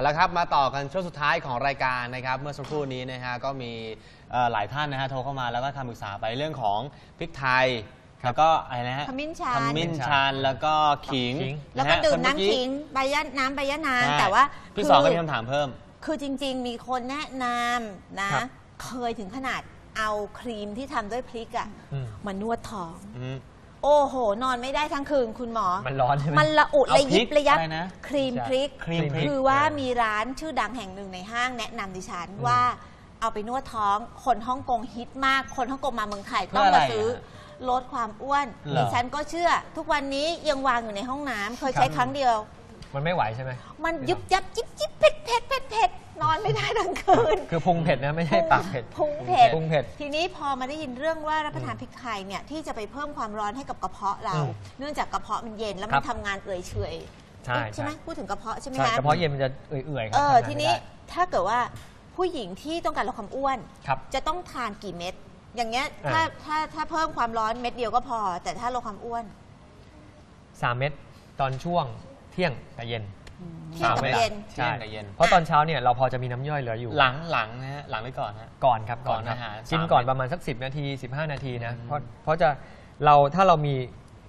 เอาละครับมาต่อกันช่วงสุดท้ายของรายการนะครับ เมื่อสักครู่นี้นะฮะก็มีเอ่อหลายท่านนะฮะโทรเข้ามาแล้วก็คำปรึกษาไปเรื่องของพริกไทยแล้วก็อะไรนะฮะขมิ้นชันขมิ้นชันแล้วก็ขิงขิงแล้วก็ะฮะดื่มเมื่อน้ำขิงใบยะน้ำใบยะนางใช่แต่ว่าพี่คืสองก็มีคำถามเพิ่ม คือจริง ๆ มีคนแนะนำนะครับเคยถึงขนาดเอาครีมที่ทำด้วยพริกอะอืมมานวดท้องอืม โอ้โห นอนไม่ได้ทั้งคืนคุณหมอ มันร้อนใช่ไหมมันละอุเอาระยิบพริกระยับอะไรนะครีมใช่พริก ครีมพริก คือว่ามีร้านชื่อดังแห่งหนึ่งในห้างแนะนำดิฉันว่าเอาไปนวดท้อง คนฮ่องกงฮิตมาก คนฮ่องกงมาเมืองไทยต้องเพื่ออะไรมาซื้ออะลดความอ้วนเหรอ ดิฉันก็เชื่อ ทุกวันนี้ยังวางอยู่ในห้องน้ำเคยใช้ครับครั้งเดียว มันไม่ไหวใช่ไหม มันยุบยับ จิบจิบเผ็ดเผ็ดเผ็ดเผ็ด นอนไม่ได้ทั้งคืน คือพุงเผ็ดนะไม่ใช่ปากเผ็ดพุงเผ็ด พุงเผ็ด ทีนี้พอมาได้ยินเรื่องว่ารับประทานพริกไทยเนี่ยที่จะไปเพิ่มความร้อนให้กับกระเพาะเรา อืมเนื่องจากกระเพาะมันเย็นแล้วครัมันบ ทำงานเอื่อยเฉอยใช่ใช่ไหมใช่พูดถึงกระเพาะใช่ไหมใช่คะกระเพาะเย็นมันจะเอื่อยๆครัเอบอทำงาทีไม่นี้ได้ถ้าเกิดว่าผู้หญิงที่ต้องการลดความอ้วน ครับ จะต้องทานกี่เม็ดอย่างเงี้ยถ้าอ่า ถ้าถ้าเพิ่มความร้อนเม็ดเดียวก็พอ แต่ถ้าลดความอ้วน สามเม็ดตอนช่วงเที่ยงกับเย็นเที่ยงกับสามเม็ดเย็นเที่ยงกับเย็น เพราะตอนเช้าเนี่ยเราพอจะมีน้ำย่อยเหลืออยู่ หลังหลังนะฮะหลังหรือก่อนฮะ ก่อนครับก่อนครับอาหารกินสามก่อนเม็ดประมาณสัก 10 นาที 15 นาทีนะอืมเพราะเพราะจะเราถ้าเรามี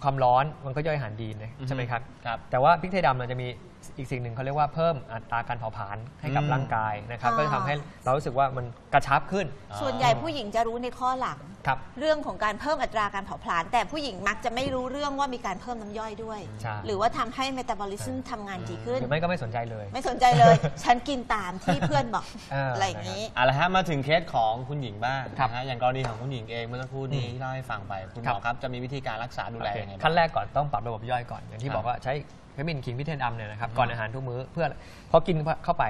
ความร้อนมันก็ย่อยอาหารดีนะอือฮึใช่ไหมครับ ครับแต่ว่าพริกไทยดำมันจะมี อีกสิ่งหนึ่งเขาเรียกว่าเพิ่มอัตราการเผาผลาญให้กับอืม ร่างกายนะครับ อ่า ก็จะทำให้เรารู้สึกว่ามันกระชับขึ้นส่วนใหญ่ผู้หญิงจะรู้ในข้อหลัง ครับ เรื่องของการเพิ่มอัตราการเผาผลาญแต่ผู้หญิงมักจะไม่รู้เรื่องว่ามีการเพิ่มน้ำย่อยด้วย ใช่ หรือว่าทำให้เมตาบอลิซึมทำงานดีขึ้น หรือไม่ก็ไม่สนใจเลย ไม่สนใจเลย ฉันกินตามที่เพื่อนบอกเอออ อะไรอย่างนี้ เอาละฮะมาถึงเคสของคุณหญิงบ้างครับนะฮะอย่างกรณีของคุณหญิงเองเมื่อสักครู่นี้อืมที่เล่าให้ฟังไปคุณหครัมอบ ครับจะมีวิธีการรักษาดูแลโอเคยังไงบ้าง ขั้นแรกก่อนต้องปรับระบบย่อยก่อน อย่างที่ครับบอกว่าใช้วิตามินขิงพิเทนดำเนี่ยนะครับอืมก่อนอาหารทุกมื้อเพื่อพอกินเข้าไป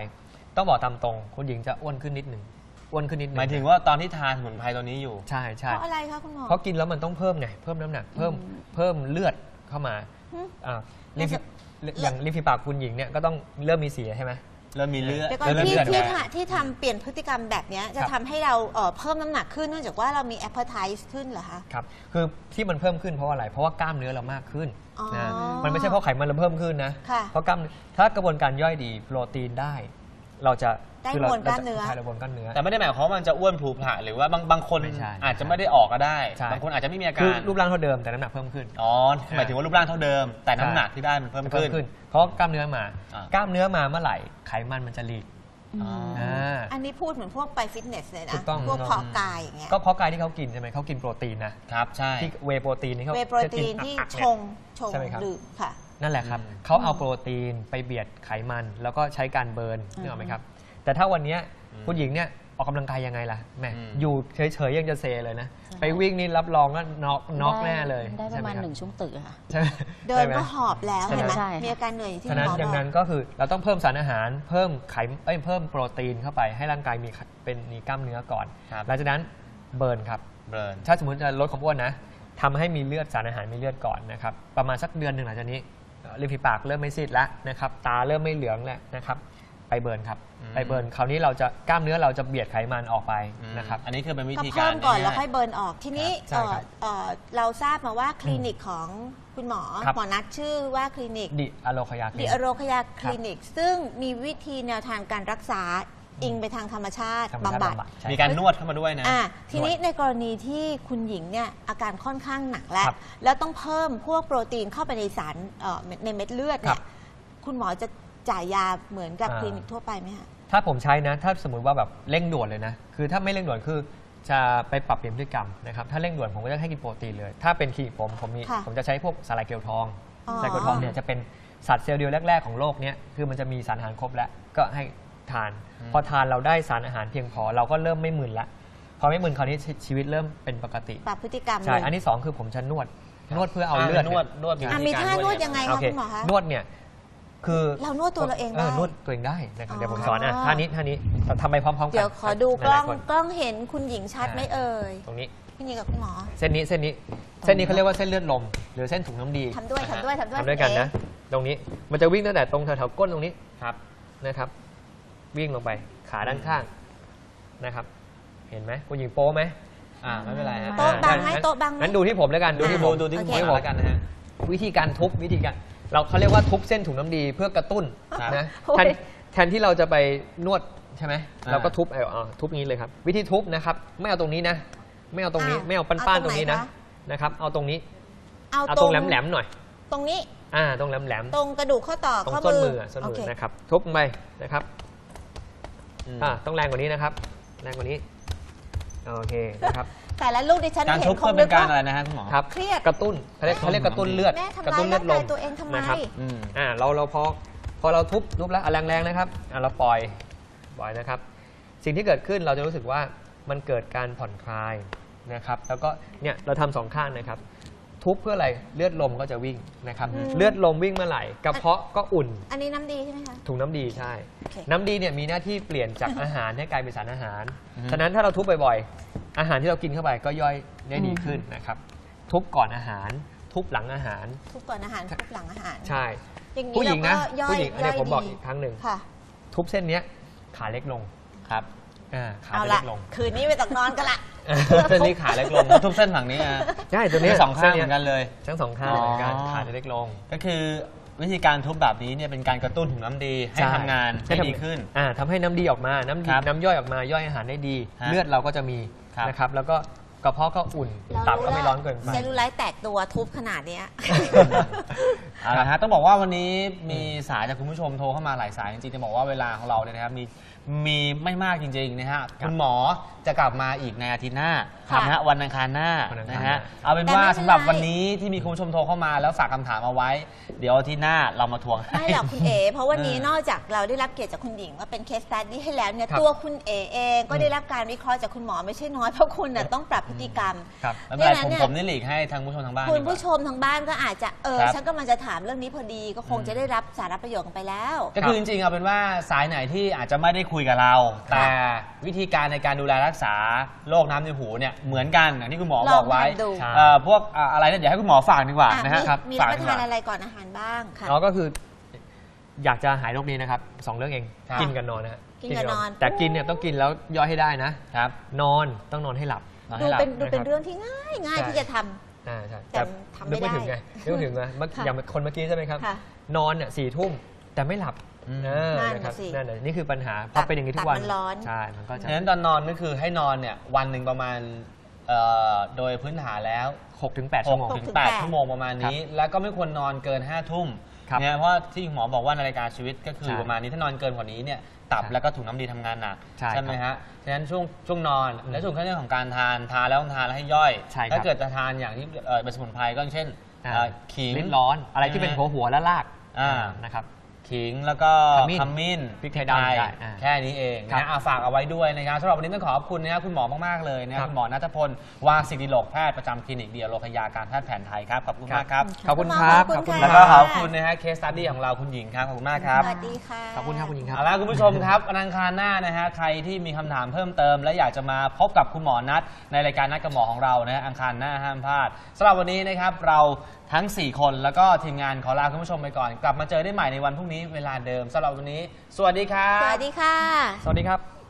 ต้องบอกตามตรงคุณหญิงจะอ้วนขึ้นนิดหนึ่งอ้วนขึ้นนิดหนึ่งหมายถึงว่าตอนที่ทานสมุนไพรตัวนี้อยู่ใช่ใช่เพราะอะไรคะคุณหมอเพราะกินแล้วมันต้องเพิ่มไงเพิ่มน้ำหนักเพิ่มเพิ่มเลือดเข้ามาหึอ่าริมฝีอย่างริมฝีปากคุณหญิงเนี่ยก็ต้องเริ่มมีสีใช่ไหม เริ่มมีเลือดเดี๋ยวก่อนเริ่มที่เลือดที่แล้วทะที่ทำเปลี่ยนพฤติกรรมแบบเนี้ยจะครับ ทำให้เราเอ่อเพิ่มน้ำหนักขึ้นเนื่องจากว่าเรามีแอปเปอร์ไทส์ขึ้นเหรอคะ ครับ คือที่มันเพิ่มขึ้นเพราะว่าอะไร เพราะว่ากล้ามเนื้อเรามากขึ้นอ๋อนะ มันไม่ใช่เพราะไขมันเราเพิ่มขึ้นนะ ค่ะเพราะกล้าม ถ้ากระบวนการย่อยดี โปรตีนได้ เราจะได้คือรมวลกล้ามเนื้อ ใช่เรามวลกล้ามเนื้อ แต่ไม่ได้หมายความว่ามันจะอ้วนผุผะหรือว่าบางบางคนไม่ใช่อาจจะไม่ได้ออกก็ได้ ใช่ บางคนอาจจะไม่มีอาคืกาอรรูปร่างเท่าเดิมแต่น้ำหนักเพิ่มขึ้น อ๋อหมายถึงว่ารูปร่างเท่าเดิม แต่น้ำใช่หนักที่ได้มันเพิ่มเพิ่ขึ้มน ขึ้น เพราะกล้ามเนื้อมา อ่ากล้ามเนื้อมาเมื่อไหร่ไขมันมันจะหลีกอ๋ออ่า อันนี้พูดเหมือนพวกไปฟิตเนสเลยถูนะกต้องพวกถูกต้องเพาะกายอย่างเงี้ยก็เพราะกายที่เขากินใช่ไหมเขากินโปรตีนนะครับใช่ ที่เวย์โปรตีนนี่เขาเวย์โปรตีนจะกิที่อักๆชเนี่ย งชงใช่ไหมครับ ดื่มค่ะ นั่นแหละครับอืมเขาเอาโปรตีนไปเบียดไขมัน แล้วก็ใช้การเบิร์นอืมนึกออกไหมครับ แต่ถ้าวันเนี้ยอืมคุณหญิงเนี่ยออกกำลังกายยังไงล่ะแหมอืมอยู่เฉยๆยังจะเซเลยนะใช่ไปวิ่งนี่รับรองว่าน็อกน็อกแน่เลยได้ประมาณใช่หไหนึ่งชั่วโมงตึกอะค่ะใช่ไหมเดินใช่ไหมก็หอบแล้วใช่เห็นไหมใช่ค่ะมีอาการเหนื่อยอย่างที่ฉะคุณนั้นหมอดังบอนั้นกก็คือเราต้องเพิ่มสารอาหารเพิ่มไขเอ้ยเพิ่มโปรตีนเข้าไปให้ร่างกายมีเป็นมีกล้ามเนื้อก่อนครับหลังจากนั้นเบิร์นครับเบิร์นถ้าสมมติจะลดความอ้วนนะทำให้มีเลือดสารอาหารมีเลือดก่อนนะครับประมาณสักเดือนหนึ่งหลังจากนี้เอ่อ ริมฝีปากเริ่มไม่ซีดแล้วนะครับตาเริ่มไม่เหลืองแล้วนะครับไปเบิร์นครับอืมไปเบิร์นคราวนี้เราจะกล้ามเนื้อเราจะเบียดไขมันออกไปอืมนะครับอันนี้คือเป็นวิก็ธีการเพิ่มก่อนแล้วง่ายๆค่อยเบิร์นออกทีนี้ใช่ครับเอ่อเอ่อเราทราบมาว่าคลินิกของคุณหมอครับหมอนัดชื่อว่าคลินิกดิอะโลคยาดิอโรคยาคลินิก ซึ่งมีวิธีแนวทางการรักษา อิงไปทางธรรมชาติธรรมชาติบำบัด บำบัดใช่ มีการนวดเข้ามาด้วยนะอะทีนี้ในกรณีที่คุณหญิงเนี่ยอาการค่อนข้างหนักแล้ว ครับแล้วต้องเพิ่มพวกโปรตีนเข้าไปในสารเอ่อในเม็ดเลือดคเนี่รัยบคุณหมอจะจ่ายยาเหมือนกับอ่า คลินิกทั่วไปไหมคะถ้าผมใช้นะ ถ้าสมมติว่าแบบเร่งด่วนเลยนะ คือถ้าไม่เร่งด่วนคือจะไปปรับเปลี่ยนพฤติกรรมนะครับ ถ้าเร่งด่วนผมก็จะให้กินโปรตีนเลย ถ้าเป็นคลินิกผมผมมีค่ะผมจะใช้พวกสาหร่ายเกลียวทองอ๋อ สาหร่ายเกลียวทองเนี่ยจะเป็นสัตว์เซลล์เดียวแรก ๆ ของโลกเนี้ยคือมันจะมีสารอาหารครบแล้วก็ให้ ทานอืมพอทานเราได้สารอาหารเพียงพอเราก็เริ่มไม่มึนละพอไม่มึนคราวนี้ชีชีวิตเริ่มเป็นปกติปรับพฤติกรรมใช่เลยอันที่สองคือผมจะนวด นวดเพื่อเอาเลือดนวดนวดอะมีท่านวดยังไงโอคะเคคุณหมอคะนวดเนี่ยคือเรานวดตัวเราเองได้นวดตัวเองได้นะครับอ๋อเดี๋ยวผมสอนอะท่านี้ท่านี้เราทำไปพร้อมๆกันเดี๋ยวขอดูกล้องหายๆคนกล้องเห็นคุณหญิงชัดไหมเอ่ยตรงนี้คุณหญิงกับคุณหมอ เส้นนี้เส้นนี้เส้นนี้เขาเรียกว่าเส้นเลือดลม หรือเส้นถุงน้ำดีทำด้วยทำด้วยทำด้วยทำด้วยกันนะตรงนี้มันจะวิ่งตั้งแต่ตรงแถวๆก้นตรงนี้ครับนะครับ วิ่งลงไป ขาด้านข้างนะครับ เห็นไหมคุณหญิงโป้ไหมอ่าไม่เป็นไรฮะโต๊ะบังไหมงั้นโต๊ะบังไหม งั้นดูที่ผมแล้วกันดูดูที่ที่ผผมมดูที่โอผมเคแล้วกันนะฮะวิธีการทุบวิธีการเราเขาเรียกว่าทุบเส้นถุงน้ำดีเพื่อกระตุ้นครับนะโอ้ยท่านแทนที่เราจะไปนวดใช่ไหมอ่าเราก็ทุบเอาเอาทุบงี้เลยครับ วิธีทุบนะครับ ไม่เอาตรงนี้นะ ไม่เอาตรงนี้อ้าวไม่เอาป้านๆเอาตตรรงงนี้ไหนนะคะ นะครับเอาตรงนี้เอาเอาตตรรงงแหลมๆหน่อย ตรงนี้อ่าตรงแหลมตรงกระดูกข้อต่อๆตรงข้อส้นมืมือออะส้นโอมือเค นะครับ ทุบลงไปนะครับอืม อ่าต้องแรงกว่านี้นะครับ แรงกว่านี้ โอเคนะครับ แต่ละลูกดิฉันการเห็ทุบนคเพื่งอนึเป็กนการว่า อะไรนะฮะคุณหมอ ครับเครียด กระตุ้นเขาเรียกเขาเรียกกระตุ้นเลือดแม่ทำกระตุ้นร้ายเลือดลร่ามงกายตัวเองทำไม นะครับ อืม อ่าเราเราพอพอเราทุบทุบแล้วอะแรงๆนะครับอะเราปล่อยปล่อยนะครับ สิ่งที่เกิดขึ้นเราจะรู้สึกว่ามันเกิดการผ่อนคลายนะครับ แล้วก็เนี่ยเราทำสองข้างนะครับ ทุบเพื่ออะไรเลือดลมก็จะวิ่งนะครับอืมเลือดลมวิ่งเมื่อไหร่กระเพาะก็อุ่น อันนี้น้ำดีใช่ไหมคะ ถุงน้ำดีใช่ โอเค น้ำดีเนี่ยมีหน้าที่เปลี่ยนจากอาหารให้กลายเป็นสารอาหาร อือฮึ ฉะนั้นถ้าเราทุบบ่อยๆ อาหารที่เรากินเข้าไปก็ย่อยได้ดีขึ้นนะครับ ทุบก่อนอาหาร ทุบหลังอาหาร ทุกก่อนอาหารทุกหลังอาหารใช่ อย่างนี้ผู้หญิงนะเราก็ย่อยผู้หญิงอันเนี้ยย่ผมบอกดีอีกครั้งหนึ่ง ค่ะ ทุบเส้นเนี้ยขาเล็กลงครับ อ่าขาเอาจะละเล็กลง คืนนี้ไม่ต้องนอนกันละ เส้นนี้ขาเล็กลงทุบเส้นฝั่งนี้อะใช่ตัวเนี้ยสองข้างส้เหมือนกันเลยทั้งสองข้างเหมือนกันอ๋อขาจะเล็กลง ก็คือวิธีการทุบแบบนี้เนี่ยเป็นการกระตุ้นถุงน้ำดีให้ช่ทำงานให้ทำดีขึ้นอ่าทำให้น้ำดีออกมาน้ำดีครับน้ำย่อยออกมาย่อยอาหารได้ดีฮะเลือดเราก็จะมีครับนะครับแล้วก็กระเพาะก็อุ่นตับก็ไม่ร้อนเกินไปเซลลูไลท์แตกตัวทุบขนาดเนี้ยเอาละฮะต้องบอกว่าวันนี้มีสายจากคุณผู้ชมโทรเข้ามาหลายสายจริงๆจะบอกว่าเวลาของเราเนี่ยนะครับมีมีไม่มากจริงๆนะฮะคุณหมอจะกลับมาอีกในอาทิตย์หน้าค่ะนะฮะวันอังคารหน้าวันอังคารนะฮะหน้าเอาเป็นแต่ว่าไม่เป็นสำหรับไรวันนี้ที่มีคุณผู้ชมโทรเข้ามาแล้วฝากคำถามเอาไว้ เดี๋ยวอาทิตย์หน้าเรามาทวงให้ ไม่หรอกคุณเอเพราะวันนี้เออนอกจากเราได้รับเกียรติจากคุณหญิงว่าเป็นเคส t ั d ดี้ให้แล้วเนี่ยครับตัวคุณเอเองก็ได้รับการวิเคราะห์จากคุณหมอไม่ใช่น้อยเพราะคุณน่ะต้องปรับพฤติกรรม ครับไม่เป็นไรดังผมเนี่ยผมนี่หลีกให้ทางผู้ชมทางบ้านคุณดีกว่า ผู้ชมทางบ้านก็อาจจะเออครับ ฉันก็มันจะถามเรื่องนี้พอดีก็คงจะได้รับสาระประโยชน์กันไปแล้ว ก็คือจริงๆเอาเป็นว่าสายไหนที่อาจจะไม่ได้คุยกับเราแต่วิธีการในการดูแลรักษาโรคน้ำในหูเนี่ยเหมือนกันอย่างที่คุณหมอลองบอกไว้ทำดู ใช่ เอ่อพวกอะอะไรเนี่ยเดี๋ยวให้คุณหมอฝากดีกว่าอะนะฮะมีครับมีฝารับกประดีกทานว่า อะไรก่อนอาหารบ้างค่ะเราก็คืออยากจะหายโรคนี้นะครับสองเรื่องเองครับ กินกับนอนนะฮะกินกับนอน แต่กินเนี่ยต้องกินแล้วย่อยให้ได้นะ ครับนอนต้องนอนให้หลับ นอนดูให้หลับ เป็นดูเป็นนะครับเรื่องที่ง่ายง่ายใช่ ที่จะทำอ่าใช่แต่ทำไม่นึกไม่ได้ถึงไงนึกไม่ถึงไงเมื่อค่ะอย่างคนเมื่อกี้ใช่ไหมครับ ค่ะนอนเนี่ยสี่ทุ่ม แต่ไม่หลับอืมเออนั่นนะครับสิ นั่นน่ะนี่คือปัญหาพตัอบเป็นอย่างนี้ทุกวันตับมันร้อน ใช่มันก็จะ ฉะนั้นตอนนอนก็คือให้นอนเนี่ยวันหนึ่งประมาณเอ่อโดยพื้นฐานแล้วหกถึงแปดชั่วโมง6ถึง8ชั่วโมงประมาณนี้ แล้วก็ไม่ควรนอนเกิน5ทุ่มครับเนี่ยเพราะที่หมอบอกว่านาฬิกาชีวิตก็คือใช่ประมาณนี้ถ้านอนเกินกว่านี้เนี่ยตับใช่แล้วก็ถุงน้ำดีทำงานหนักใช่ไหมฮะฉะนั้นช่วงช่วงนอนอืมและส่วนเรื่องของการทานทานแล้วต้องทานแล้วให้ย่อย ใช่ครับ ถ้าเกิดจะทานอย่างที่เอ่อเป็นสมุนไพรก็อย่างเช่นอ่าเอ่อขิง ลิ้นร้อนอะไรที่เป็นหัวหัวและลากอ่า นะครับ ขิงแล้วก็ขมิ้นขมิ้นพริกไทยดำได้อ่าแค่นี้เองครับนะอะฝากเอาไว้ด้วยนะครับสำหรับวันนี้ต้องขอบคุณนะครับคุณหมอมากๆเลยนะคครัรับบคุณหมอนัทพลวาสิริโลกแพทย์ประจำคลินิกเดียวโรคยาการแพทย์แผนไทยครับขอบคุณมากครับขอบคุณครับขอบคุณแล้วค่ะก็ขอบคุณนะฮะเคสตัดดี้ของเราคุณหญิงครับขอบคุณมากครับสวัสดีค่ะขอบคุณครับคุณหญิงครับเอาละคุณผู้ชมครับวันอังคารหน้านะฮะใครที่มีคำถามเพิ่มเติม และอยากจะมาพบกับคุณหมอนัทในรายการนัดกับหมอของเรานะฮะอังคารหน้าห้ามพลาดสำหรับวันนี้นะครับเราทั้ง 4 คนแล้วก็ทีมงานขอลาคุณผู้ชมไปก่อน กลับมาเจอได้ใหม่ในวันพรุ่งนี้เวลาเดิมสำหรับวันนี้ สวัสดีครับ สวัสดีค่ะ สวัสดีครับ